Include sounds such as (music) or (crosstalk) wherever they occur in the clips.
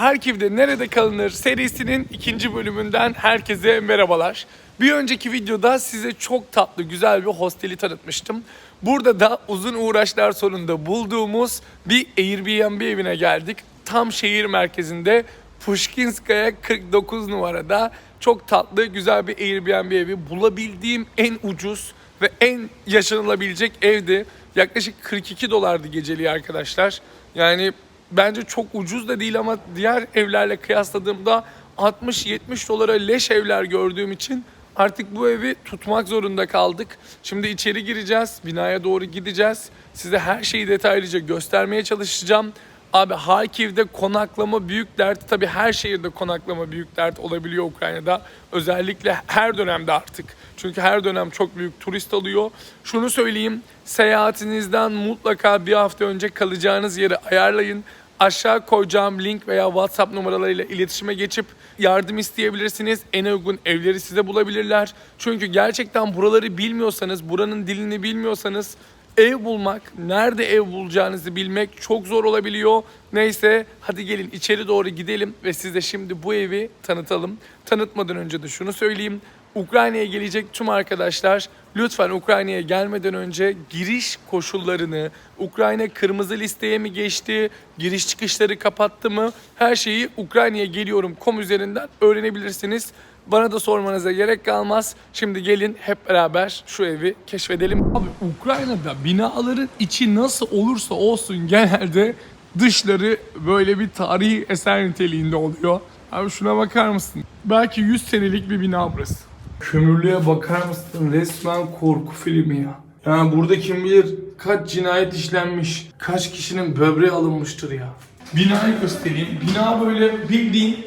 Harkiv'de Nerede Kalınır serisinin ikinci bölümünden herkese merhabalar. Bir önceki videoda size çok tatlı güzel bir hosteli tanıtmıştım. Burada da uzun uğraşlar sonunda bulduğumuz bir Airbnb evine geldik. Tam şehir merkezinde Pushkinskaya 49 numarada çok tatlı güzel bir Airbnb evi bulabildiğim en ucuz ve en yaşanılabilecek evdi. Yaklaşık 42 dolardı geceliği arkadaşlar. Yani bence çok ucuz da değil ama diğer evlerle kıyasladığımda 60-70 dolara leş evler gördüğüm için artık bu evi tutmak zorunda kaldık. Şimdi içeri gireceğiz, binaya doğru gideceğiz. Size her şeyi detaylıca göstermeye çalışacağım. Abi Harkiv'de konaklama büyük dert. Tabii her şehirde konaklama büyük dert olabiliyor Ukrayna'da. Özellikle her dönemde artık. Çünkü her dönem çok büyük turist alıyor. Şunu söyleyeyim. Seyahatinizden mutlaka bir hafta önce kalacağınız yeri ayarlayın. Aşağı koyacağım link veya WhatsApp numaralarıyla iletişime geçip yardım isteyebilirsiniz. En uygun evleri size bulabilirler. Çünkü gerçekten buraları bilmiyorsanız, buranın dilini bilmiyorsanız ev bulmak, nerede ev bulacağınızı bilmek çok zor olabiliyor. Neyse hadi gelin içeri doğru gidelim ve size şimdi bu evi tanıtalım. Tanıtmadan önce de şunu söyleyeyim. Ukrayna'ya gelecek tüm arkadaşlar lütfen Ukrayna'ya gelmeden önce giriş koşullarını, Ukrayna kırmızı listeye mi geçti, giriş çıkışları kapattı mı her şeyi Ukrayna'ya geliyorum.com üzerinden öğrenebilirsiniz. Bana da sormanıza gerek kalmaz. Şimdi gelin hep beraber şu evi keşfedelim. Abi Ukrayna'da binaların içi nasıl olursa olsun genelde dışları böyle bir tarihi eser niteliğinde oluyor. Abi şuna bakar mısın? Belki 100 senelik bir bina burası. Kömürlüğe bakar mısın? Resmen korku filmi ya. Yani burada kim bilir kaç cinayet işlenmiş, kaç kişinin böbreği alınmıştır ya. Binayı göstereyim. Bina böyle bildiğin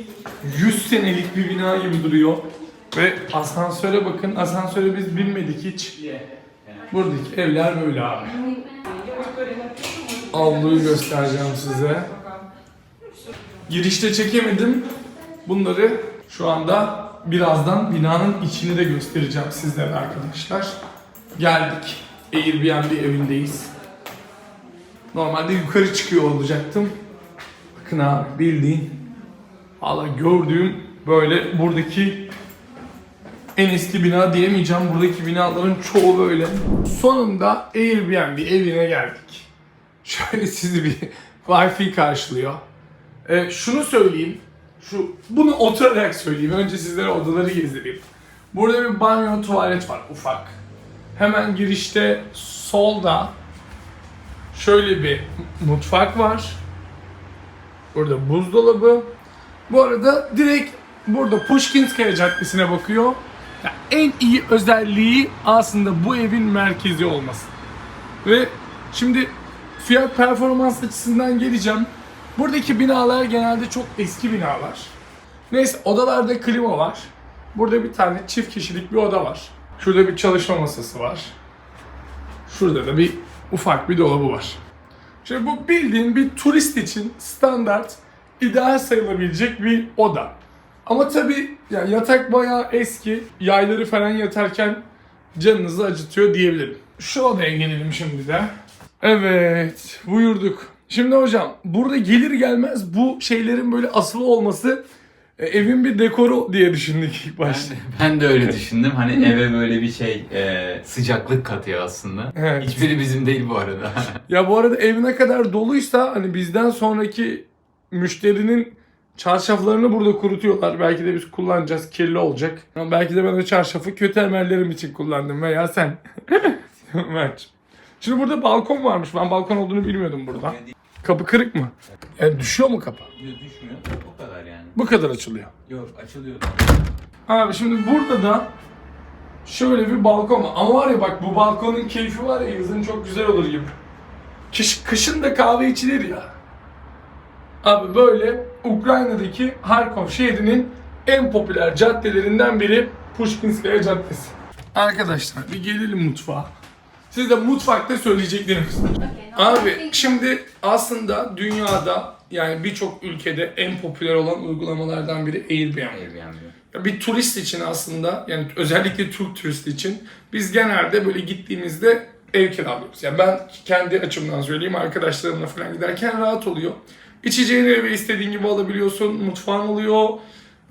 100 senelik bir bina gibi duruyor. Ve asansöre bakın. Asansöre biz binmedik hiç. Buradaki evler böyle abi. Avluyu göstereceğim size. Girişte çekemedim. Bunları şu anda birazdan binanın içini de göstereceğim sizlere arkadaşlar. Geldik. Airbnb evindeyiz. Normalde yukarı çıkıyor olacaktım. Bakın abi bildiğin Valla gördüğüm böyle buradaki en eski bina diyemeyeceğim. Buradaki binaların çoğu böyle. Sonunda Airbnb evine geldik. (laughs) Şöyle sizi bir (laughs) Wi-Fi karşılıyor. Ee, şunu söyleyeyim. Şu bunu oturarak söyleyeyim. Önce sizlere odaları gezdireyim. Burada bir banyo tuvalet var ufak. Hemen girişte solda şöyle bir mutfak var. Burada buzdolabı. Bu arada direkt burada Pushkinskaya Caddesi'ne bakıyor. Ya en iyi özelliği aslında bu evin merkezi olması. Ve şimdi fiyat performans açısından geleceğim. Buradaki binalar genelde çok eski binalar. Neyse odalarda klima var. Burada bir tane çift kişilik bir oda var. Şurada bir çalışma masası var. Şurada da bir ufak bir dolabı var. Şimdi bu bildiğin bir turist için standart ideal sayılabilecek bir oda. Ama tabi yani yatak bayağı eski. Yayları falan yatarken canınızı acıtıyor diyebilirim. Şu odaya gelelim şimdi de. Evet buyurduk. Şimdi hocam burada gelir gelmez bu şeylerin böyle asılı olması e, evin bir dekoru diye düşündük ilk başta. Ben de öyle düşündüm. Hani eve böyle bir şey e, sıcaklık katıyor aslında. Evet. Hiçbiri bizim değil bu arada. Ya bu arada ev ne kadar doluysa hani bizden sonraki müşterinin çarşaflarını burada kurutuyorlar. Belki de biz kullanacağız. Kirli olacak. Ama belki de ben o çarşafı kötü emellerim için kullandım veya sen. (laughs) Mert. Şimdi burada balkon varmış. Ben balkon olduğunu bilmiyordum burada. Kapı kırık mı? Yani düşüyor mu kapı? Yok düşmüyor. O kadar yani. Bu kadar açılıyor. Yok açılıyor. Abi şimdi burada da şöyle bir balkon var. Ama var ya bak bu balkonun keyfi var ya yazın çok güzel olur gibi. Kış, kışın da kahve içilir ya. Abi böyle Ukrayna'daki Harkov şehrinin en popüler caddelerinden biri Pushkinskaya Caddesi. Arkadaşlar bir gelelim mutfağa. Siz de mutfakta söyleyecekleriniz. Abi şimdi aslında dünyada yani birçok ülkede en popüler olan uygulamalardan biri Airbnb. Airbnb. Bir turist için aslında yani özellikle Türk turist için biz genelde böyle gittiğimizde ev kiralıyoruz. Yani ben kendi açımdan söyleyeyim arkadaşlarımla falan giderken rahat oluyor. İçeceğini eve istediğin gibi alabiliyorsun. Mutfağın oluyor.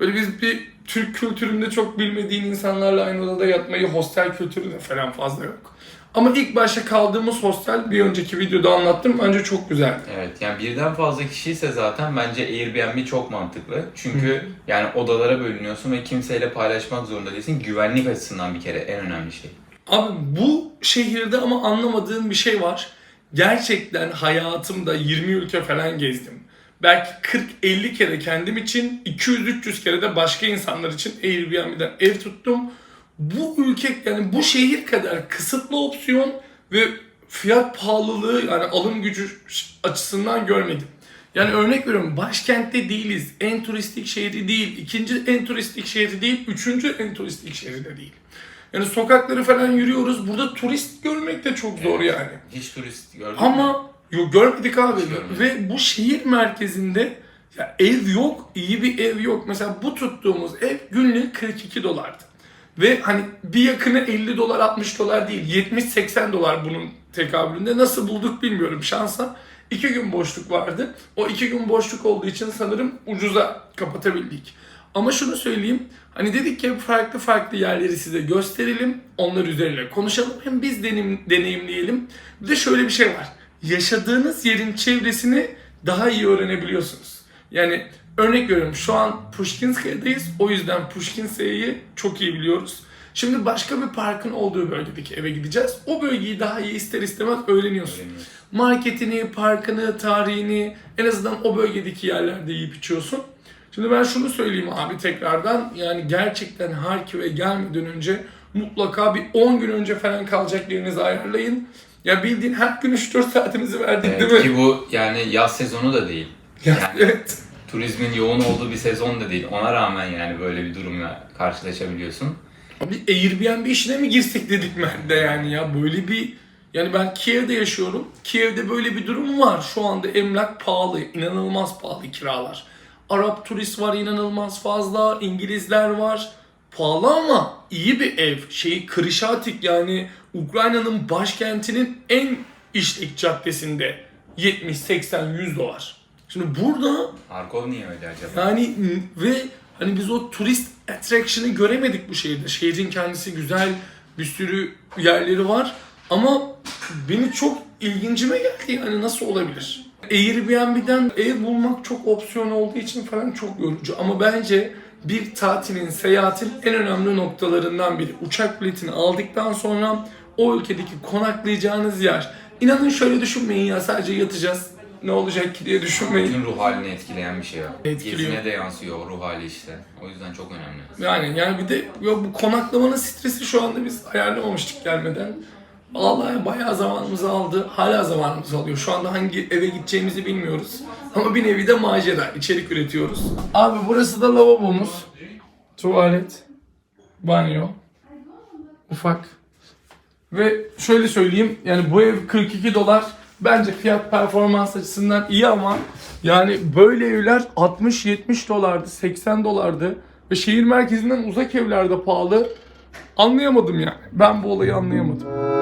Böyle biz bir Türk kültüründe çok bilmediğin insanlarla aynı odada yatmayı hostel kültüründe falan fazla yok. Ama ilk başta kaldığımız hostel bir önceki videoda anlattım. Bence çok güzeldi. Evet yani birden fazla kişiyse zaten bence Airbnb çok mantıklı. Çünkü yani odalara bölünüyorsun ve kimseyle paylaşmak zorunda değilsin. Güvenlik açısından bir kere en önemli şey. Abi bu şehirde ama anlamadığım bir şey var. Gerçekten hayatımda 20 ülke falan gezdim. Belki 40-50 kere kendim için, 200-300 kere de başka insanlar için Airbnb'den ev tuttum. Bu ülke yani bu şehir kadar kısıtlı opsiyon ve fiyat pahalılığı yani alım gücü açısından görmedim. Yani örnek veriyorum başkentte değiliz. En turistik şehri değil. ikinci en turistik şehri değil. Üçüncü en turistik şehri de değil. Yani sokakları falan yürüyoruz. Burada turist görmek de çok zor yani. Hiç turist mü? Ama yok görmedik abi. Ve bu şehir merkezinde ya ev yok, iyi bir ev yok. Mesela bu tuttuğumuz ev günlük 42 dolardı. Ve hani bir yakını 50 dolar 60 dolar değil 70-80 dolar bunun tekabülünde. Nasıl bulduk bilmiyorum şansa. iki gün boşluk vardı. O iki gün boşluk olduğu için sanırım ucuza kapatabildik. Ama şunu söyleyeyim. Hani dedik ki farklı farklı yerleri size gösterelim. Onlar üzerine konuşalım. Hem biz denim, deneyimleyelim. Bir de şöyle bir şey var. Yaşadığınız yerin çevresini daha iyi öğrenebiliyorsunuz. Yani örnek veriyorum şu an Pushkinskaya'dayız. O yüzden Pushkinskaya'yı çok iyi biliyoruz. Şimdi başka bir parkın olduğu bölgedeki eve gideceğiz. O bölgeyi daha iyi ister istemez öğreniyorsun. Öğreniyorsun. Marketini, parkını, tarihini en azından o bölgedeki yerlerde yiyip içiyorsun. Şimdi ben şunu söyleyeyim abi tekrardan. Yani gerçekten Harkiv'e gelmeden önce mutlaka bir 10 gün önce falan kalacak yerinizi ayarlayın. Ya bildiğin her gün 3-4 saatinizi verdik Evet, değil mi? ki bu yani yaz sezonu da değil. Ya, Yani evet. turizmin yoğun olduğu bir sezon da değil. Ona rağmen yani böyle bir durumla karşılaşabiliyorsun. Abi Airbnb işine mi girsek dedik de yani ya böyle bir yani ben Kiev'de yaşıyorum. Kiev'de böyle bir durum var. Şu anda emlak pahalı, inanılmaz pahalı kiralar. Arap turist var inanılmaz fazla, İngilizler var. Pahalı ama iyi bir ev. Şeyi Krişatik yani Ukrayna'nın başkentinin en işlek caddesinde 70, 80, 100 dolar. Şimdi burada Harkov niye öyle acaba? yani ve hani biz o turist attraction'ı göremedik bu şehirde. Şehrin kendisi güzel, bir sürü yerleri var ama beni çok ilgincime geldi yani nasıl olabilir? Airbnb'den ev bulmak çok opsiyon olduğu için falan çok yorucu ama bence bir tatilin, seyahatin en önemli noktalarından biri. Uçak biletini aldıktan sonra o ülkedeki konaklayacağınız yer. İnanın şöyle düşünmeyin ya sadece yatacağız ne olacak ki diye düşünmeyin. Bütün ruh halini etkileyen bir şey o. Etkiliyor. Gezine de yansıyor o ruh hali işte. O yüzden çok önemli. Yani yani bir de ya bu konaklamanın stresi şu anda biz ayarlamamıştık gelmeden. Vallahi bayağı zamanımızı aldı. Hala zamanımızı alıyor. Şu anda hangi eve gideceğimizi bilmiyoruz. Ama bir nevi de macera. içerik üretiyoruz. Abi burası da lavabomuz. Tuvalet. Banyo. Ufak. Ve şöyle söyleyeyim. Yani bu ev 42 dolar. Bence fiyat performans açısından iyi ama yani böyle evler 60-70 dolardı, 80 dolardı ve şehir merkezinden uzak evlerde pahalı. Anlayamadım yani. Ben bu olayı anlayamadım.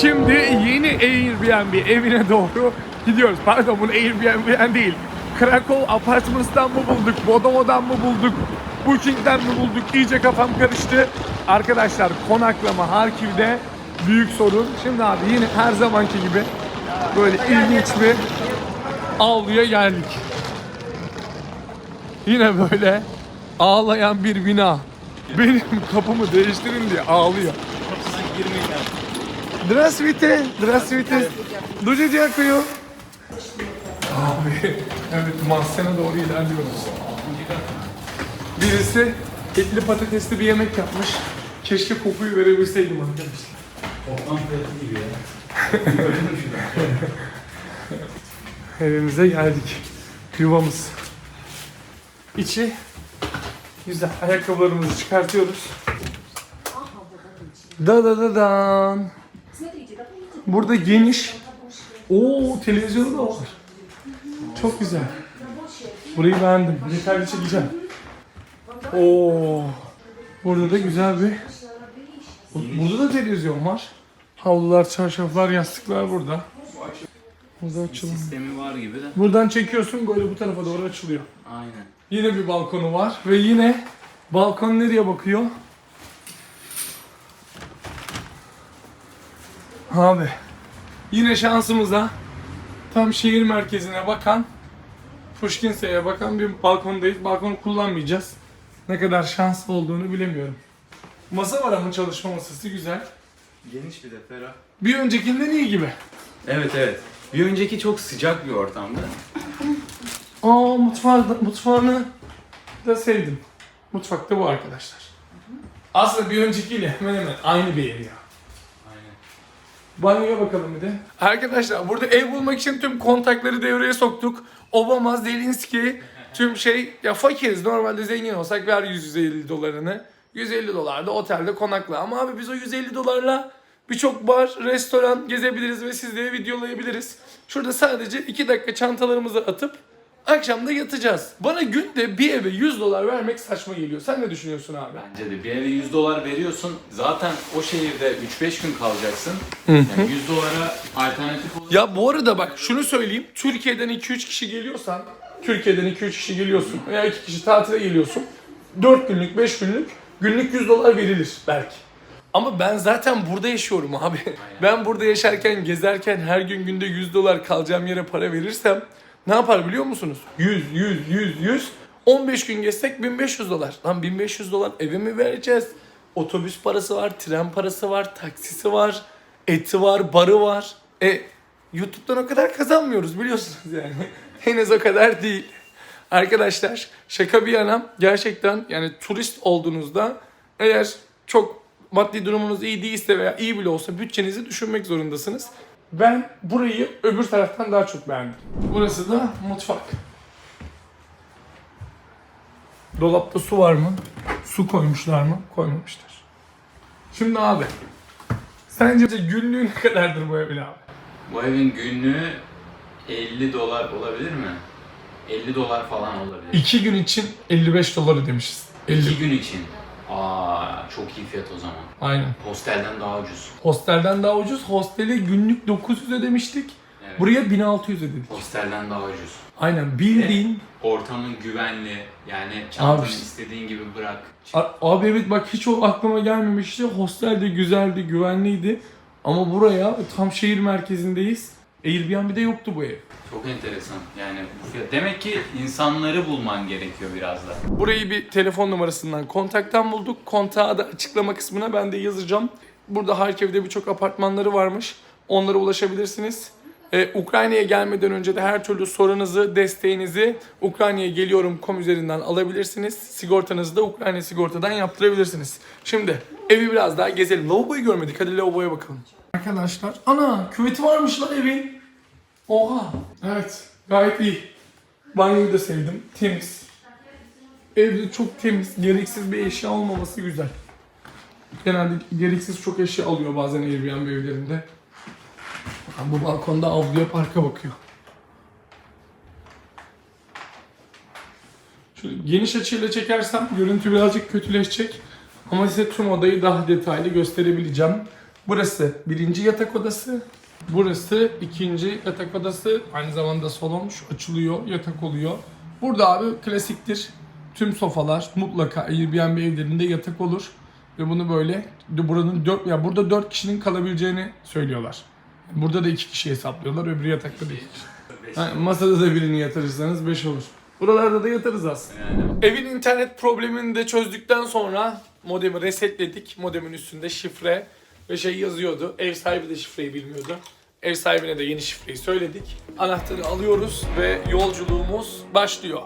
Şimdi yeni Airbnb evine doğru gidiyoruz. Pardon bunu Airbnb'den değil. Krakow Apartments'tan mı bulduk, Bodomo'dan mı bulduk, Booking'den mi bulduk? İyice kafam karıştı. Arkadaşlar konaklama Harkiv'de büyük sorun. Şimdi abi yine her zamanki gibi böyle ilginç bir avluya geldik. Yine böyle ağlayan bir bina. Benim kapımı değiştirin diye ağlıyor. Здравствуйте, здравствуйте. Дуже дякую. Abi, evet mahzene doğru ilerliyoruz. Birisi etli patatesli bir yemek yapmış. Keşke kokuyu verebilseydim arkadaşlar. (laughs) Evimize geldik. Yuvamız. İçi güzel. Ayakkabılarımızı çıkartıyoruz. Da da da dan. Burada geniş. Oo televizyonu da var. Çok güzel. Burayı beğendim. Detaylı çekeceğim. Oo. Burada da güzel bir... Burada da televizyon var. Havlular, çarşaflar, yastıklar burada. Burada açalım. Sistemi var gibi de. Buradan çekiyorsun böyle bu tarafa doğru açılıyor. Aynen. Yine bir balkonu var ve yine balkon nereye bakıyor? Abi yine şansımıza tam şehir merkezine bakan Pushkinse'ye bakan bir balkondayız. Balkonu kullanmayacağız. Ne kadar şanslı olduğunu bilemiyorum. Masa var ama çalışma masası güzel. Geniş bir de ferah. Bir öncekinden iyi gibi. Evet evet. Bir önceki çok sıcak bir ortamda. Aa mutfağı, mutfağını da sevdim. Mutfakta bu arkadaşlar. Aslında bir öncekiyle hemen hemen aynı bir ev ya. Banyoya bakalım bir de. Arkadaşlar burada ev bulmak için tüm kontakları devreye soktuk. Obama, Zelinski, tüm şey ya fakiriz. Normalde zengin olsak ver 150 dolarını. 150 dolar da otelde konakla. Ama abi biz o 150 dolarla birçok bar, restoran gezebiliriz ve sizlere videolayabiliriz. Şurada sadece 2 dakika çantalarımızı atıp akşam da yatacağız. Bana günde bir eve 100 dolar vermek saçma geliyor. Sen ne düşünüyorsun abi? Bence de bir eve 100 dolar veriyorsun. Zaten o şehirde 3-5 gün kalacaksın. Yani 100 dolara alternatif olur. Ya bu arada bak şunu söyleyeyim. Türkiye'den 2-3 kişi geliyorsan, Türkiye'den 2-3 kişi geliyorsun veya 2 kişi tatile geliyorsun. 4 günlük, 5 günlük günlük 100 dolar verilir belki. Ama ben zaten burada yaşıyorum abi. Ben burada yaşarken, gezerken her gün günde 100 dolar kalacağım yere para verirsem ne yapar biliyor musunuz? 100, 100, 100, 100. 15 gün gezsek 1500 dolar. Lan 1500 dolar eve mi vereceğiz? Otobüs parası var, tren parası var, taksisi var, eti var, barı var. E YouTube'dan o kadar kazanmıyoruz biliyorsunuz yani. (laughs) Henüz o kadar değil. Arkadaşlar şaka bir yana gerçekten yani turist olduğunuzda eğer çok maddi durumunuz iyi değilse veya iyi bile olsa bütçenizi düşünmek zorundasınız. Ben burayı öbür taraftan daha çok beğendim. Burası da mutfak. Dolapta su var mı? Su koymuşlar mı? Koymamışlar. Şimdi abi sence günlüğü ne kadardır bu evin abi? Bu evin günlüğü 50 dolar olabilir mi? 50 dolar falan olabilir. İki gün için 55 dolar ödemişiz. 50. 2 gün için. Aa çok iyi fiyat o zaman. Aynen. Hostelden daha ucuz. Hostelden daha ucuz. Hosteli günlük 900 ödemiştik. Evet. Buraya 1600 ödedik. Hostelden daha ucuz. Aynen bildiğin. Ortamın güvenli. Yani çantanı Abi. istediğin gibi bırak. Abi evet bak hiç o aklıma gelmemişti. Hostel de güzeldi, güvenliydi. Ama buraya tam şehir merkezindeyiz. Airbnb'de yoktu bu ev. Çok enteresan. Yani bu fiyat. Demek ki insanları bulman gerekiyor biraz da. Burayı bir telefon numarasından kontaktan bulduk. Kontağı da açıklama kısmına ben de yazacağım. Burada Harkiv'de birçok apartmanları varmış. Onlara ulaşabilirsiniz. Ee, Ukrayna'ya gelmeden önce de her türlü sorunuzu, desteğinizi Ukrayna'ya geliyorum.com üzerinden alabilirsiniz. Sigortanızı da Ukrayna sigortadan yaptırabilirsiniz. Şimdi evi biraz daha gezelim. Lavaboyu görmedik. Hadi lavaboya bakalım. Arkadaşlar, ana küveti varmış lan evin. Oha. Evet, gayet iyi. Banyoyu da sevdim. Temiz. Evde çok temiz, gereksiz bir eşya olmaması güzel. Genelde gereksiz çok eşya alıyor bazen Airbnb evlerinde. Bu balkonda avluya parka bakıyor. Geniş açıyla çekersem görüntü birazcık kötüleşecek. Ama size tüm odayı daha detaylı gösterebileceğim. Burası birinci yatak odası. Burası ikinci yatak odası. Aynı zamanda salon şu açılıyor, yatak oluyor. Burada abi klasiktir. Tüm sofalar mutlaka Airbnb evlerinde yatak olur. Ve bunu böyle buranın dört ya burada dört kişinin kalabileceğini söylüyorlar. Burada da iki kişi hesaplıyorlar. Öbür yatakta kişi. Ha, masada da birini yatırırsanız 5 olur. Buralarda da yatarız aslında. Yani Evin internet problemini de çözdükten sonra modemi resetledik. Modemin üstünde şifre ve şey yazıyordu. Ev sahibi de şifreyi bilmiyordu. Ev sahibine de yeni şifreyi söyledik. Anahtarı alıyoruz ve yolculuğumuz başlıyor.